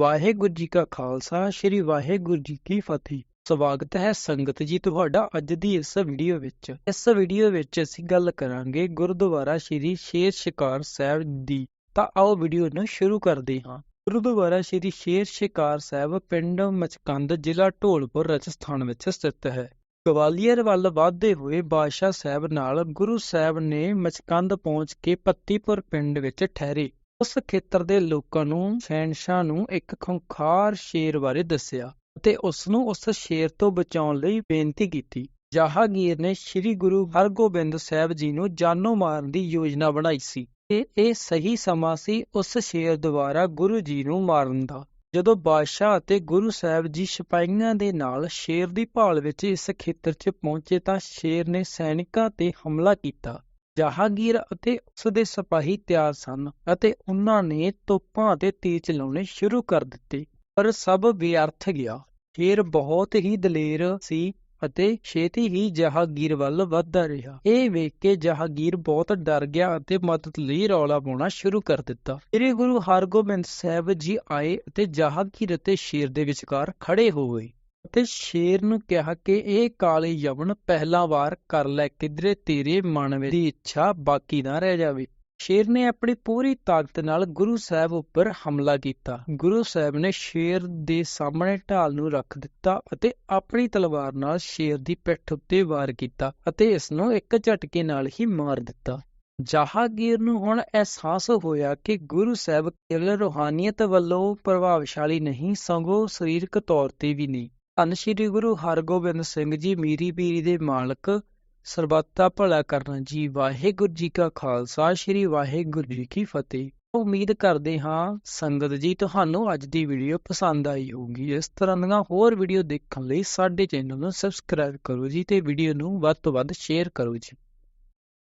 ਵਾਹਿਗੁਰੂ ਜੀ ਕਾ ਖਾਲਸਾ, ਸ੍ਰੀ ਵਾਹਿਗੁਰੂ ਜੀ ਕੀ ਫਤਿਹ। ਸਵਾਗਤ ਹੈ ਸੰਗਤ ਜੀ ਤੁਹਾਡਾ ਅੱਜ ਦੀ ਇਸ ਵੀਡੀਓ ਵਿੱਚ। ਇਸ ਵੀਡੀਓ ਵਿੱਚ ਅਸੀਂ ਗੱਲ ਕਰਾਂਗੇ ਗੁਰਦੁਆਰਾ ਸ੍ਰੀ ਸ਼ੇਰ ਸ਼ਿਕਾਰ ਸਾਹਿਬ ਦੀ। ਤਾਂ ਆਓ ਵੀਡੀਓ ਨੂੰ ਸ਼ੁਰੂ ਕਰਦੇ ਹਾਂ। ਗੁਰਦੁਆਰਾ ਸ੍ਰੀ ਸ਼ੇਰ ਸ਼ਿਕਾਰ ਸਾਹਿਬ ਪਿੰਡ ਮਚਕੰਦ ਜ਼ਿਲ੍ਹਾ ਢੋਲਪੁਰ ਰਾਜਸਥਾਨ ਵਿੱਚ ਸਥਿਤ ਹੈ। ਗਵਾਲੀਅਰ ਵੱਲ ਵਧਦੇ ਹੋਏ ਬਾਦਸ਼ਾਹ ਸਾਹਿਬ ਨਾਲ ਗੁਰੂ ਸਾਹਿਬ ਨੇ ਮਚਕੰਦ ਪਹੁੰਚ ਕੇ ਪੱਤੀਪੁਰ ਪਿੰਡ ਵਿੱਚ ਠਹਿਰੇ। ਉਸ ਖੇਤਰ ਦੇ ਲੋਕਾਂ ਨੂੰ, ਸ਼ਹਿਨਸ਼ਾਹ ਨੂੰ ਇੱਕ ਖੁੰਖਾਰ ਸ਼ੇਰ ਬਾਰੇ ਦੱਸਿਆ ਅਤੇ ਉਸ ਨੂੰ ਉਸ ਸ਼ੇਰ ਤੋਂ ਬਚਾਉਣ ਲਈ ਬੇਨਤੀ ਕੀਤੀ। ਜਹਾਂਗੀਰ ਨੇ ਸ੍ਰੀ ਗੁਰੂ ਹਰਗੋਬਿੰਦ ਸਾਹਿਬ ਜੀ ਨੂੰ ਜਾਨੋਂ ਮਾਰਨ ਦੀ ਯੋਜਨਾ ਬਣਾਈ ਸੀ ਤੇ ਇਹ ਸਹੀ ਸਮਾਂ ਸੀ ਉਸ ਸ਼ੇਰ ਦੁਆਰਾ ਗੁਰੂ ਜੀ ਨੂੰ ਮਾਰਨ ਦਾ। ਜਦੋਂ ਬਾਦਸ਼ਾਹ ਅਤੇ ਗੁਰੂ ਸਾਹਿਬ ਜੀ ਸਿਪਾਹੀਆਂ ਦੇ ਨਾਲ ਸ਼ੇਰ ਦੀ ਭਾਲ ਵਿੱਚ ਇਸ ਖੇਤਰ 'ਚ ਪਹੁੰਚੇ ਤਾਂ ਸ਼ੇਰ ਨੇ ਸੈਨਿਕਾਂ ਤੇ ਹਮਲਾ ਕੀਤਾ। ਜਹਾਂਗੀਰ ਅਤੇ ਉਸ ਦੇ ਸਿਪਾਹੀ ਤਿਆਰ ਸਨ ਅਤੇ ਉਹਨਾਂ ਨੇ ਤੋਪਾਂ ਅਤੇ ਤੀਰ ਚਲਾਉਣੇ ਸ਼ੁਰੂ ਕਰ ਦਿੱਤੇ। ਪਰ ਸਭ ਵਿਅਰਥ ਗਿਆ। ਸ਼ੇਰ ਬਹੁਤ ਹੀ ਦਲੇਰ ਸੀ ਅਤੇ ਛੇਤੀ ਹੀ ਜਹਾਂਗੀਰ ਵੱਲ ਵੱਧਦਾ ਰਿਹਾ। ਇਹ ਵੇਖ ਕੇ ਜਹਾਂਗੀਰ ਬਹੁਤ ਡਰ ਗਿਆ ਅਤੇ ਮਦਦ ਲਈ ਰੌਲਾ ਪਾਉਣਾ ਸ਼ੁਰੂ ਕਰ ਦਿੱਤਾ। ਸ੍ਰੀ ਗੁਰੂ ਹਰਗੋਬਿੰਦ ਸਾਹਿਬ ਜੀ ਆਏ ਅਤੇ ਜਹਾਂਗੀਰ ਅਤੇ ਸ਼ੇਰ ਦੇ ਵਿਚਕਾਰ ਖੜੇ ਹੋ ਗਏ। ਅਤੇ ਸ਼ੇਰ ਨੂੰ ਕਿਹਾ ਕਿ ਇਹ ਕਾਲੇ ਯਵਨ ਪਹਿਲਾ ਵਾਰ ਕਰ ਲੈ, ਕਿਧਰੇ ਤੇਰੇ ਮਨ ਵਿੱਚ ਇੱਛਾ ਬਾਕੀ ਨਾ ਰਹਿ ਜਾਵੇ। ਸ਼ੇਰ ਨੇ ਆਪਣੀ ਪੂਰੀ ਤਾਕਤ ਨਾਲ ਗੁਰੂ ਸਾਹਿਬ ਉੱਪਰ ਹਮਲਾ ਕੀਤਾ। ਗੁਰੂ ਸਾਹਿਬ ਨੇ ਸ਼ੇਰ ਦੇ ਸਾਹਮਣੇ ਢਾਲ ਨੂੰ ਰੱਖ ਦਿੱਤਾ ਅਤੇ ਆਪਣੀ ਤਲਵਾਰ ਨਾਲ ਸ਼ੇਰ ਦੀ ਪਿੱਠ ਉੱਤੇ ਵਾਰ ਕੀਤਾ ਅਤੇ ਇਸ ਨੂੰ ਇੱਕ ਝਟਕੇ ਨਾਲ ਹੀ ਮਾਰ ਦਿੱਤਾ। ਜਹਾਂਗੀਰ ਨੂੰ ਹੁਣ ਅਹਿਸਾਸ ਹੋਇਆ ਕਿ ਗੁਰੂ ਸਾਹਿਬ ਕੇਵਲ ਰੂਹਾਨੀਅਤ ਵੱਲੋਂ ਪ੍ਰਭਾਵਸ਼ਾਲੀ ਨਹੀਂ, ਸਗੋਂ ਸਰੀਰਕ ਤੌਰ ਤੇ ਵੀ ਨਹੀਂ। ਧੰਨ ਸ਼੍ਰੀ ਗੁਰੂ ਹਰਗੋਬਿੰਦ ਸਿੰਘ ਜੀ, ਮੀਰੀ ਪੀਰੀ ਦੇ ਮਾਲਕ, ਸਰਬੱਤ ਭਲਾ ਕਰਨਾ ਜੀ, ਵਾਹਿਗੁਰੂ ਜੀ ਕਾ ਖਾਲਸਾ, ਸ੍ਰੀ ਵਾਹਿਗੁਰੂ ਜੀ ਕੀ ਫਤਿਹ। ਉਮੀਦ ਕਰਦੇ ਹਾਂ ਸੰਗਤ ਜੀ ਤੁਹਾਨੂੰ ਅੱਜ ਦੀ ਵੀਡੀਓ ਪਸੰਦ ਆਈ ਹੋਊਗੀ। ਇਸ ਤਰ੍ਹਾਂ ਦੀਆਂ ਹੋਰ ਵੀਡੀਓ ਦੇਖਣ ਲਈ ਸਾਡੇ ਚੈਨਲ ਨੂੰ ਸਬਸਕ੍ਰਾਈਬ ਕਰੋ ਜੀ ਤੇ ਵੀਡੀਓ ਨੂੰ ਵੱਧ ਤੋਂ ਵੱਧ ਸ਼ੇਅਰ ਕਰੋ ਜੀ।